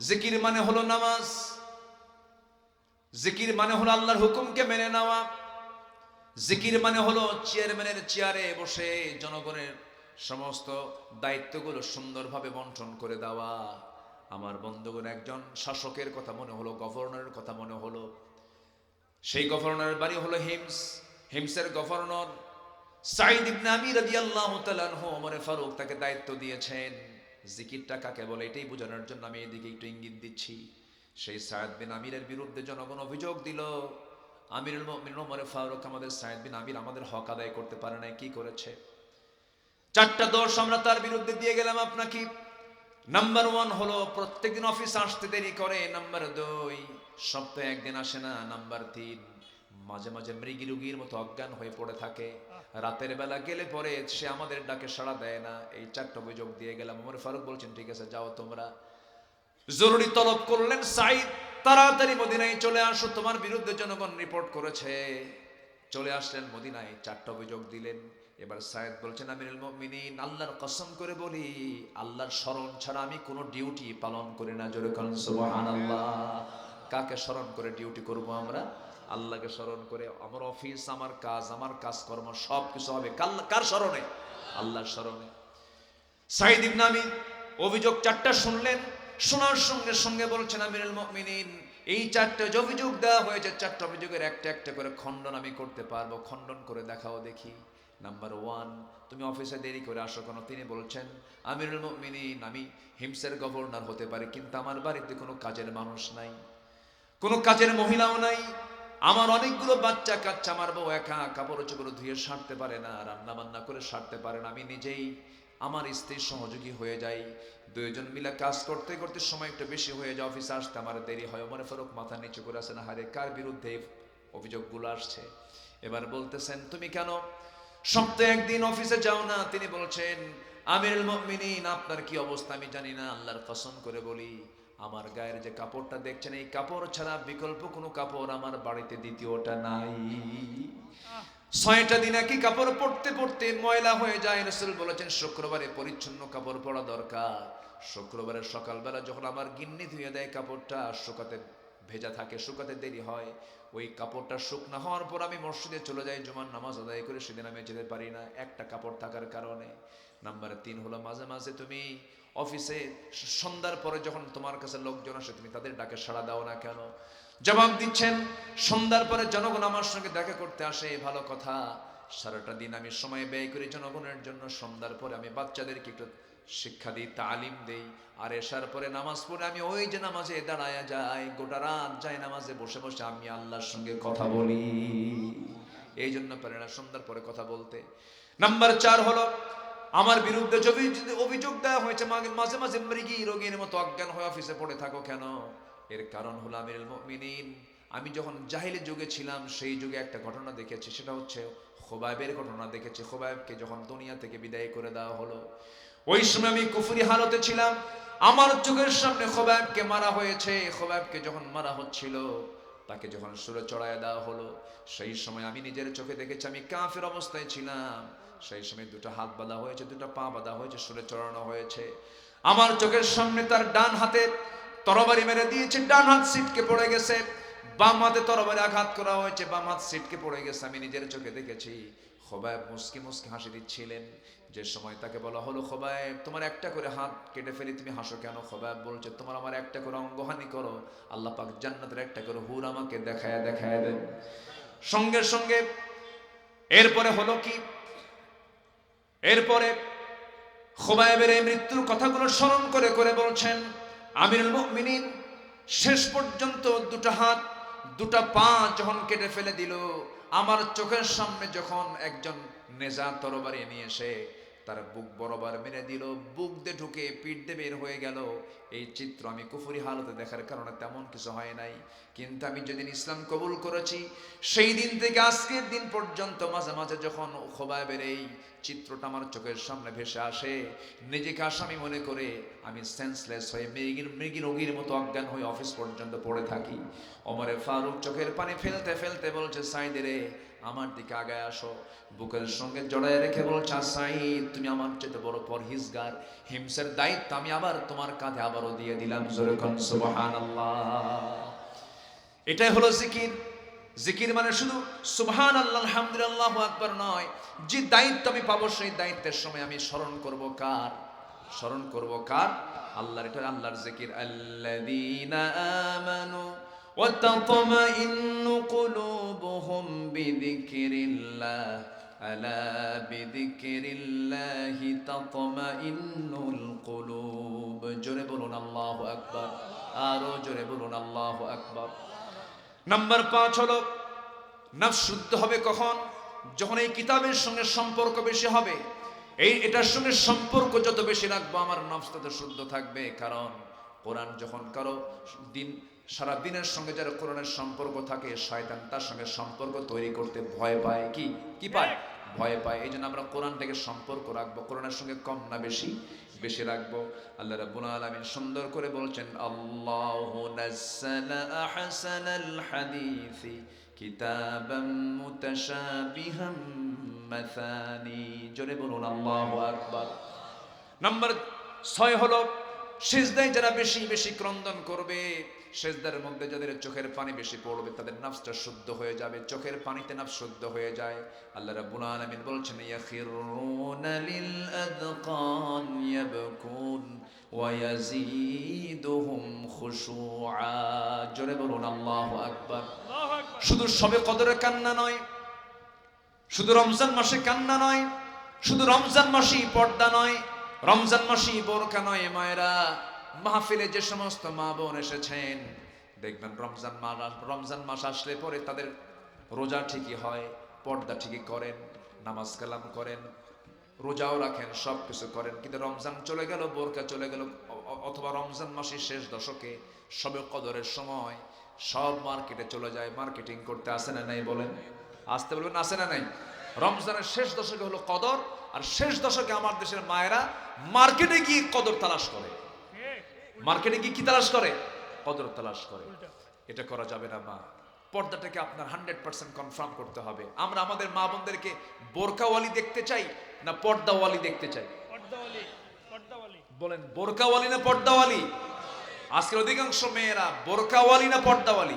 জিকির মানে হলো নামাজ। জিকির মানে হলো আল্লাহর হুকুমকে মেনে নেওয়া। জিকির মানে হলো চেয়ারম্যানের চেয়ারে বসে জনগণের সমস্ত দায়িত্বগুলো সুন্দরভাবে বন্টন করে দেওয়া। আমার বন্ধুগণ, একজন শাসকের কথা মনে হলো, গভর্নরের কথা মনে হলো। সেই গভর্নরের বাড়ি হলো হিমস। হিমসের গভর্নর সাইদ ইবনে আমির রাদিয়াল্লাহু তাআলা আনহু, ওমরে ফারুক, তাকে দায়িত্ব দিয়েছেন। জিকিরটা কাকে বলে এটাই বোঝানোর জন্য আমি এদিকে একটু ইঙ্গিত দিচ্ছি। সেই সায়েদ বিন আমিরের বিরুদ্ধে জনগণ অভিযোগ দিল। আমিরুল মুমিনিন ওমরে ফারুক আমাদের সায়েদ বিন আমির আমাদের হক আদায় করতে পারে নাই, কি করেছে? চারটা দোষ আমরা তার বিরুদ্ধে দিয়ে গেলাম আপনাকে। নাম্বার ওয়ান হলো প্রত্যেকদিন অফিস আসতে দেরি করে নাম্বার দুই, সপ্তাহে একদিন আসে না নাম্বার তিন মাঝে মাঝে মৃগী রুগীর মতো অজ্ঞান হয়ে পড়ে থাকে। রাতের বেলা গেলে পরে সে আমাদের ডাকে সাড়া দেয় না। এই চারটা অভিযোগ দিয়ে গেলাম। ওমর ফারুক বলছেন, ঠিক আছে, যাও তোমরা। জরুরি তলব করলেন সাইদ তাড়াতাড়ি মদিনায় চলে আসো। তোমার বিরুদ্ধে জনগণ রিপোর্ট করেছে। চলে আসলেন মদিনায়। চারটা অভিযোগ দিলেন। এবার সায়েদ বলছেন, আমিরুল মুমিনিন, আল্লাহর কসম করে বলি, আল্লাহর স্মরণ ছাড়া আমি কোনো ডিউটি পালন করি না। জোরে করেন সুবহানাল্লাহ। কাকে স্মরণ করে ডিউটি করব আমরা? আল্লাহকে স্মরণ করে, আমার অফিস, আমার কাজ, আমার কাজকর্ম সব কিছু হবে কার স্মরণে? আল্লাহর স্মরণে। সাইদ ইবনে আমির অভিযোগ চারটা শুনলেন, শোনার সঙ্গে সঙ্গে বলছেন, আমিরুল মুমিনিন, এই চারটে অভিযোগ দেওয়া হয়েছে, চারটা অভিযোগের একটা একটা করে খণ্ডন আমি করতে পারব, খণ্ডন করে দেখাও দেখি। নাম্বার ওয়ান তুমি অফিসে দেরি করে আসো কেন? তিনি বলছেন, আমিরুল মুমিনিন, আমি হিমসের গভর্নর হতে পারি, কিন্তু আমার বাড়িতে কোনো কাজের মানুষ নাই, কোনো কাজের মহিলাও নাই আমার অনেকগুলো বাচ্চা কাচ্চা, আমার বউ একা, কাপড় চোপড় ধুয়ে সারতে পারে না রান্না বান্না করে সারতে পারে না। আমি নিজেই আমার স্ত্রীর সহযোগী হয়ে যাই। দুইজন মিলে কাজ করতে করতে সময় একটু বেশি হয়ে যায়, অফিসে আসতে আমার দেরি হয়। মনে ফেরক মাথা নিচু করে আসেন হারে কার বিরুদ্ধে অভিযোগগুলো আসছে? এবার বলতেছেন, তুমি কেন সপ্তাহে একদিন অফিসে যাও না? তিনি বলছেন, আমিরুল মুমিনিন, আপনার কি অবস্থা আমি জানি না, আল্লাহর কসম করে বলি। আমার গায়ের যে কাপড়টা দেখছেন এই কাপড় ছাড়া বিকল্প কোনো কাপড় আমার বাড়িতে দ্বিতীয়টা নাই। ছয়টা দিন একই কাপড় পরতে পরতে ময়লা হয়ে যায়। রসুল বলেছেন শুক্রবারে পরিচ্ছন্ন কাপড় পরা দরকার। শুক্রবারে সকালবেলা যখন আমার গিন্নি ধুয়ে দেয় কাপড়টা শুকাতে ভেজা থাকে, শুকাতে দেরি হয়। ওই কাপড়টা শুকনা হওয়ার পর আমি মসজিদে চলে যাই, জুমার নামাজ আদায় করে সেদিন আমি যেতে পারি না। একটা কাপড় থাকার কারণে। নাম্বার তিন হলো, মাঝে মাঝে তুমি অফিসে সন্ধ্যার পরে যখন তোমার কাছে লোকজন আসে, তুমি তাদের ডাকে সাড়া দাও না কেন? জবাব দিচ্ছেন, সন্ধ্যার পরে জনগণ আমার সঙ্গে দেখা করতে আসে ভালো কথা। সারাটা দিন আমি সময় ব্যয় করি জনগণের জন্য। সন্ধ্যার পরে আমি বাচ্চাদেরকে একটু শিক্ষা দিই তালিম দেই। আর এসার পরে নামাজ পড়ে আমি ওই যে নামাজে দাঁড়ায়া যাই, গোটা রাত যাই নামাজে, বসে বসে আমি আল্লাহর সঙ্গে কথা বলি। এই জন্য পারে না সন্ধ্যার পরে কথা বলতে। নাম্বার চার হলো, আমার বিরুদ্ধে যদি অভিযোগ দেওয়া হয়েছে মাঝে মাঝে মৃগী রোগীর মতো অজ্ঞান হয়ে অফিসে পড়ে থাকো কেন? এর কারণ হলো আমিরুল মুমিনিন। আমি যখন জাহিলি যুগে ছিলাম, সেই যুগে একটা ঘটনা দেখেছি, সেটা হচ্ছে খোবাইবের ঘটনা দেখেছি। খোবাইবকে যখন দুনিয়া থেকে বিদায় করে দেওয়া হলো ওই সময় আমি কুফরি হালতে ছিলাম। আমার চোখের সামনে খোবাইবকে মারা হয়েছে। খোবাইবকে যখন মারা হচ্ছিল, তাকে যখন সুরে চড়ায় দেওয়া হলো, সেই সময় আমি নিজের চোখে দেখেছি, আমি কাফের অবস্থায় ছিলাম। সেই সময় দুটো হাত বাঁধা হয়েছে, দুটো পা বাঁধা হয়েছে, সুরে চড়ানো হয়েছে। আমার চোখের সামনে তার ডান হাতে তরবারি মেরে দিয়েছে, ডান হাত সিটকে পড়ে গেছে। বাম হাতে তরবারি আঘাত করা হয়েছে, বাম হাত সিটকে পড়ে গেছে। আমি নিজের চোখে দেখেছি খোবায় মুসকি মুসকি হাসি দিচ্ছিলেন। যে সময় তাকে বলা হলো খোবায় তোমার একটা করে হাত কেটে ফেলি, তুমি হাসো কেন? খোবায় বলছে, তোমার আমার একটা করে অঙ্গহানি করো। আল্লাহ পাক জান্নাতের একটা করে হুর আমাকে দেখায় দেখায় দেন। সঙ্গে সঙ্গে এরপরে হলো কি? এরপরে খোবায়েবের এই মৃত্যুর কথাগুলো স্মরণ করে করে বলছেন, আমিরুল মুমিনিন, শেষ পর্যন্ত দুটো হাত, দুটো পা যখন কেটে ফেলে দিল আমার চোখের সামনে যখন একজন নেজা তরবারি নিয়ে এসে তার বুক বরাবর মেরে দিল, বুক দিয়ে ঢুকে পিঠ দিয়ে বের হয়ে গেল। এই চিত্র আমি কুফুরি হালতে দেখার কারণে তেমন কিছু হয় নাই। কিন্তু আমি যেদিন ইসলাম কবুল করেছি, সেই দিন থেকে আজকের দিন পর্যন্ত মাঝে মাঝে যখন খোবায়েবের এই চিত্রটা আমার চোখের সামনে ভেসে আসে, নিজেকে আসামি মনে করে আমি সেন্সলেস হয়ে মৃগীর মৃগী রোগীর মতো অজ্ঞান হয়ে অফিস পর্যন্ত পড়ে থাকি। ওমরে ফারুক চোখের পানি ফেলতে ফেলতে বলছে, সাইদে রে আমার দিকে আগায় আসো। বুকের সঙ্গে জড়ায় রেখে বলছে সাইদ তুমি আমার চেয়ে বড় পরহিজগার। হিমসের দায়িত্ব আমি আবার তোমার কাঁধে আবারও দিয়ে দিলাম। জোরে কোন এটাই হলো জিকির। জিকির মানে শুধু সুবহান আল্লাহ আলহামদুলিল্লাহ আকবার নয়। যে দায়িত্ব আমি পাবো, সেই দায়িত্বের সময় আমি স্মরণ করব কার? স্মরণ করব কার? আল্লাহর, এটা আল্লাহর জিকির। আল্লাযীনা وتطمئن قلوبهم بذكر الله ألا بذكر الله تطمئن القلوب জোরে বলুন আল্লাহু আকবার আরো জোরে বলুন আল্লাহু আকবার নাম্বার পাঁচ হলো নফস শুদ্ধ হবে কখন যখন এই কিতাবের সঙ্গে সম্পর্ক বেশি হবে এই এটার সঙ্গে সম্পর্ক যত বেশি রাখবো আমার নফস তত শুদ্ধ থাকবে কারণ কোরআন যখন কারো দিন সারা দিনের সঙ্গে যারা কোরআনের সম্পর্ক থাকে, শয়তান তার সঙ্গে সম্পর্ক তৈরি করতে ভয় পায়। কি? কি পায়? ভয় পায়। এই জন্য আমরা কোরআন থেকে সম্পর্ক রাখব। কোরআনের সঙ্গে কম না বেশি? বেশি রাখব। আল্লাহ রাব্বুল আলামিন সুন্দর করে বলছেন, আল্লাহু জোরে বলুন নাম্বার ছয় হলো, সেজদায় যারা বেশি বেশি ক্রন্দন করবে সেজদার মধ্যে যাদের চোখের পানি বেশি পড়বে তাদের নাফসটা শুদ্ধ হয়ে যাবে চোখের পানিতে নাফস শুদ্ধ হয়ে যায়। আল্লাহ রাব্বুল আলামিন বলছেন ইয়াখিরুনা লিল আযকান ইয়াবকুন ওয়া ইয়াজিদুহুম খুশুআ। জোরে বলুন আল্লাহু আকবার। শুধু সবে কদরে কান্না নয় শুধু রমজান মাসে কান্না নয় শুধু রমজান মাসেই পর্দা নয় রমজান মাসেই বোরকা নয় মায়েরা। মাহফিলে যে সমস্ত মা বোন এসেছেন, দেখবেন রমজান মাস রমজান মাস আসলে পরে তাদের রোজা ঠিকই হয়, পর্দা ঠিকই করেন, নামাজ কালাম করেন, রোজাও রাখেন সব কিছু করেন। কিন্তু রমজান চলে গেল বোরকা চলে গেল অথবা রমজান মাসের শেষ দশকে, সবে কদরের সময় সব মার্কেটে চলে যায়। মার্কেটিং করতে আসে না নাই বলেন? আসতে বলবেন, আসে না নাই? রমজানের শেষ দশকে হলো কদর, আর শেষ দশকে আমার দেশের মায়েরা মার্কেটে গিয়ে কদর তালাশ করে। মার্কেটে গিয়ে কি তালাশ করে? কদর তালাশ করে। এটা করা যাবে না মা। পর্দাটাকে আপনার হান্ড্রেড পার্সেন্ট কনফার্ম করতে হবে। আমরা আমাদের মা বোনদেরকে বোরকাওয়ালি দেখতে চাই না পর্দাওয়ালি দেখতে চাই? বলেন বোরকাওয়ালি না পর্দাওয়ালি? আজকের অধিকাংশ মেয়েরা বোরকাওয়ালি না পর্দাওয়ালি?